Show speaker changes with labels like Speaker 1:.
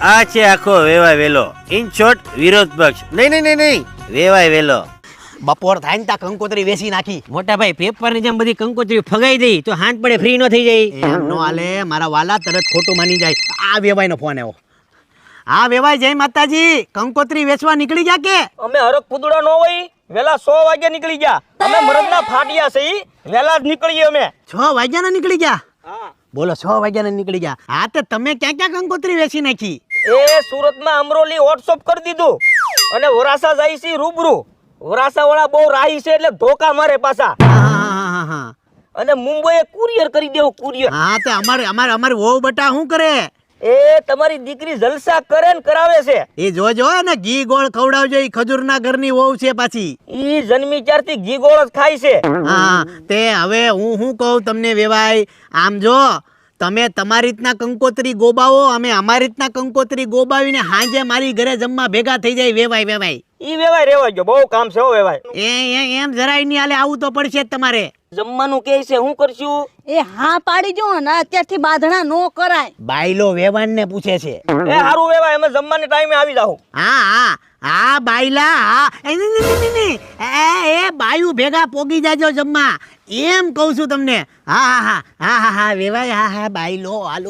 Speaker 1: આ છે આખો વેવાય વેલો. ઇન શોર્ટ વિરોધ પક્ષ. નહીં નહીં નહીં નહીં. વેવાય વેલો.
Speaker 2: બપોર થાય ને તા કંકોત્રી વેચી નાખી.
Speaker 3: મોટા ભાઈ પેપરની જેમ બધી કંકોત્રી ફગાઈ દઈ તો હાથ પડે ફ્રી નો થઈ જાય.
Speaker 2: એમ નો આલે મારા વાલા તરત ખોટું માની જાય. આ વેવાય નો ફોન આવ્યો. હા વેવાય જય માતાજી. કંકોત્રી વેચવા નીકળી ગયા કે?
Speaker 4: અમે હરક કુદડા નો હોય વેલા સો વાગે નીકળી ગયા. અમે મરદના ફાટિયા છે વેલા જ નીકળીએ અમે.
Speaker 2: છ વાગ્યાના નીકળી ગયા? બોલો છ વાગ્યાના નીકળી ગયા. હા તો તમે ક્યાં ક્યાં કંકોત્રી વેચી નાખી?
Speaker 4: એ સુરતમાં અમરોલી વોટ્સઅપ કરી દીધું. અને વરાસા જાય છે રૂબરૂ. વરાસા વાળા બહુ રાહી છે એટલે ધોકા મારે પાછા. અને મુંબઈએ કુરિયર કરી દેવું કુરિયર
Speaker 2: હા તે અમારે અમારે અમારે વહુ બટા શું કરે?
Speaker 4: એ તમારી દીકરી જલસા કરે ને કરાવે છે.
Speaker 2: એ જોજો ને ઘી ગોળ ખવડાવજો એ ખજૂરના ઘરની વહુ છે પાછી.
Speaker 4: ઈ જન્મી ત્યારથી ઘી ગોળ જ ખાય છે.
Speaker 2: હા તે હવે હું શું કહું તમને વેવાય આમ જો તમે તમારી રીતના કંકોત્રી ગોબાવો અમે અમારી રીતના કંકોત્રી ગોબાવીને હાજે મારી ઘરે જમવા ભેગા થઈ જાય વેવાય વેવાય.
Speaker 4: ઈ વેવાય રેવા ગયો બહુ કામ છે હો વેવાય.
Speaker 2: એ એમ જરાય નહીં હાલે આવું તો પડશે જ તમારે.
Speaker 4: જમવાનું કે છે હું કરશું?
Speaker 5: એ હા પાડી જો ને અત્યારથી બાંધણા નો કરાય.
Speaker 2: બાયલો વેવાણને પૂછે છે.
Speaker 4: એ હારું વેવાય અમે જમવાને ટાઈમે આવી જાઉં
Speaker 2: હા હા. હા, બાયલા, હા. એ બાયુ ભેગા પોગી જાજો જમવા. એમ કહું છું તમને. હા હા હા. હા હા હા, વેવાય, હા હા, બાયલો, હાલો.